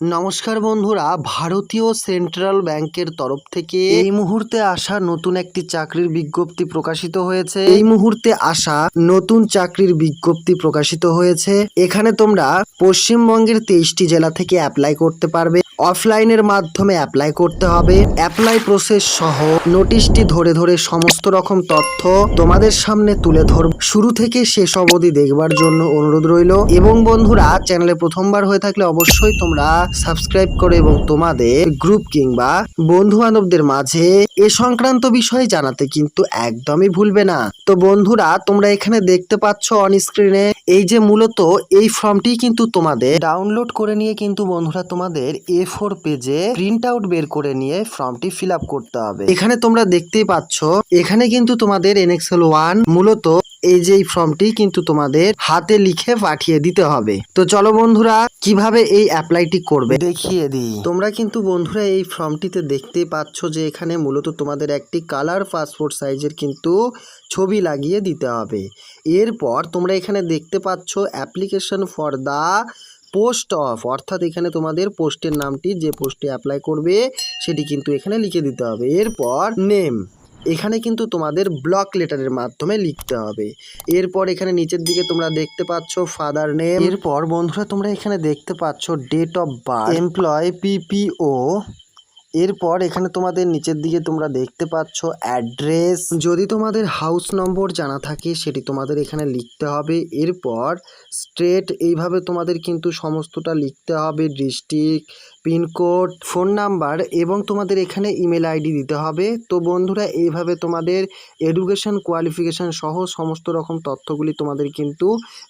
নমস্কার বন্ধুরা, ভারতীয় সেন্ট্রাল ব্যাংকের তরফ থেকে এই মুহূর্তে আসা নতুন একটি চাকরির বিজ্ঞপ্তি প্রকাশিত হয়েছে। এই মুহূর্তে আসা নতুন চাকরির বিজ্ঞপ্তি প্রকাশিত হয়েছে। এখানে তোমরা পশ্চিমবঙ্গের তেইশটি জেলা থেকে অ্যাপ্লাই করতে পারবে। অফলাইনের মাধ্যমে অ্যাপ্লাই করতে হবে। অ্যাপ্লাই প্রসেস সহ নোটিশটি ধরে ধরে সমস্ত রকম তথ্য তোমাদের সামনে তুলে ধরব। শুরু থেকে শেষ অবধি দেখবার জন্য অনুরোধ রইল। এবং বন্ধুরা চ্যানেলে প্রথমবার হয়ে থাকলে অবশ্যই তোমরা সাবস্ক্রাইব করো এবং তোমাদের গ্রুপ কিংবা বন্ধু বান্ধবদের মাঝে এ সংক্রান্ত বিষয়ে জানাতে কিন্তু একদমই ভুলবে না। তো বন্ধুরা, তোমরা এখানে দেখতে পাচ্ছ অন স্ক্রিনে এই যে মূলত এই ফর্মটি কিন্তু তোমাদের ডাউনলোড করে নিয়ে কিন্তু বন্ধুরা তোমাদের এ ফোর পেজে প্রিন্ট আউট বের করে নিয়ে ফর্মটি ফিল করতে হবে। এখানে তোমরা দেখতেই পাচ্ছ এখানে কিন্তু তোমাদের এনএক্সেল ওয়ান মূলত এই যে ফর্মটি কিন্তু তোমাদের হাতে লিখে পাঠিয়ে দিতে হবে। তো চলো বন্ধুরা কীভাবে এই অ্যাপ্লাইটি করবে? দেখিয়ে দিই। তোমরা কিন্তু বন্ধুরা এই ফর্মটিতে দেখতেই পাচ্ছ যে এখানে মূলত তোমাদের একটি কালার পাসপোর্ট সাইজের কিন্তু ছবি লাগিয়ে দিতে হবে। এরপর তোমরা এখানে দেখতে পাচ্ছ application for the post of অর্থাৎ এখানে তোমাদের পোস্টের নামটি যে পোস্টে অ্যাপ্লাই করবে, সেটি কিন্তু এখানে লিখে দিতে হবে। এরপর নেম এখানে কিন্তু তোমাদের ব্লক লেটারের মাধ্যমে লিখতে হবে। এরপর এখানে নিচের দিকে তোমরা দেখতে পাচ্ছ ফাদার নেম এরপর বন্ধুরা তোমরা এখানে দেখতে পাচ্ছ date of birth employ PPO এরপর এখানে তোমাদের নিচের দিকে তোমরা দেখতে পাচ্ছ অ্যাড্রেস। যদি তোমাদের হাউস নম্বর জানা থাকে, সেটি তোমাদের এখানে লিখতে হবে। এরপর স্ট্রেট এইভাবে তোমাদের কিন্তু সমস্তটা লিখতে হবে। ডিস্ট্রিক্ট পিনকোড ফোন নাম্বার এবং তোমাদের এখানে ইমেল আইডি দিতে হবে। তো বন্ধুরা, এইভাবে তোমাদের এডুকেশন কোয়ালিফিকেশন সহ সমস্ত রকম তথ্যগুলি তোমাদের কিন্তু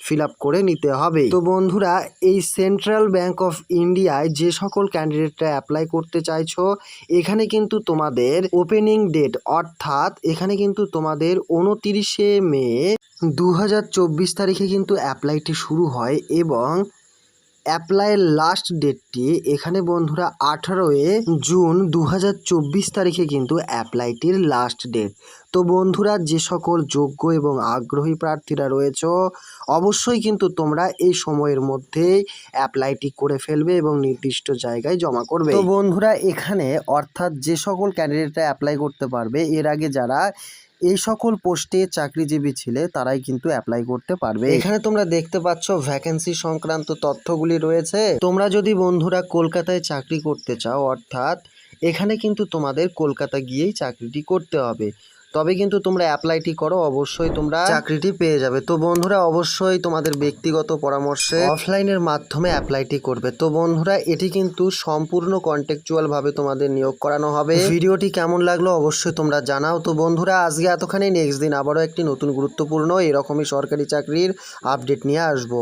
ফিল করে নিতে হবে। তো বন্ধুরা, এই সেন্ট্রাল ব্যাংক অফ ইন্ডিয়ায় যে সকল ক্যান্ডিডেটরা অ্যাপ্লাই করতে চাইছো এখানে কিন্তু তোমাদের ওপেনিং ডেট অর্থাৎ এখানে কিন্তু তোমাদের উনতিরিশে মে দু হাজার চব্বিশ তারিখে কিন্তু অ্যাপ্লাইটি শুরু হয় এবং অ্যাপ্লাইয়ের লাস্ট ডেটটি এখানে বন্ধুরা আঠারোই জুন দু হাজার চব্বিশ তারিখে কিন্তু অ্যাপ্লাইটির লাস্ট ডেট। তো বন্ধুরা, যে সকল যোগ্য এবং আগ্রহী প্রার্থীরা রয়েছে, অবশ্যই কিন্তু তোমরা এই সময়ের মধ্যেই অ্যাপ্লাইটি করে ফেলবে এবং নির্দিষ্ট জায়গায় জমা করবে। তো বন্ধুরা, এখানে অর্থাৎ যে সকল ক্যান্ডিডেটরা অ্যাপ্লাই করতে পারবে, এর আগে যারা এই সকল পোস্টে চাকরিজীবী ছিলে, তারাই কিন্তু অ্যাপ্লাই করতে পারবে। এখানে তোমরা দেখতে পাচ্ছ ভ্যাকেন্সি সংক্রান্ত তথ্যগুলি রয়েছে। তোমরা যদি বন্ধুরা কলকাতায় চাকরি করতে চাও, অর্থাৎ এখানে কিন্তু তোমাদের কলকাতা গিয়েই চাকরিটি করতে হবে। তবে কিন্তু তোমরা অ্যাপ্লাইটি করো অবশ্যই তোমরা চাকরিটি পেয়ে যাবে। তো বন্ধুরা অবশ্যই তোমাদের ব্যক্তিগত পরামর্শে অফলাইনের মাধ্যমে অ্যাপ্লাইটি করবে। তো বন্ধুরা এটি কিন্তু সম্পূর্ণ কন্টেকচুয়াল ভাবে তোমাদের নিয়োগ করানো হবে। ভিডিওটি কেমন লাগল অবশ্যই তোমরা জানাও। তো বন্ধুরা আজকে এতখানি। নেক্সট দিন আবারও একটি নতুন গুরুত্বপূর্ণ এরকমই সরকারি চাকরির আপডেট নিয়ে আসব।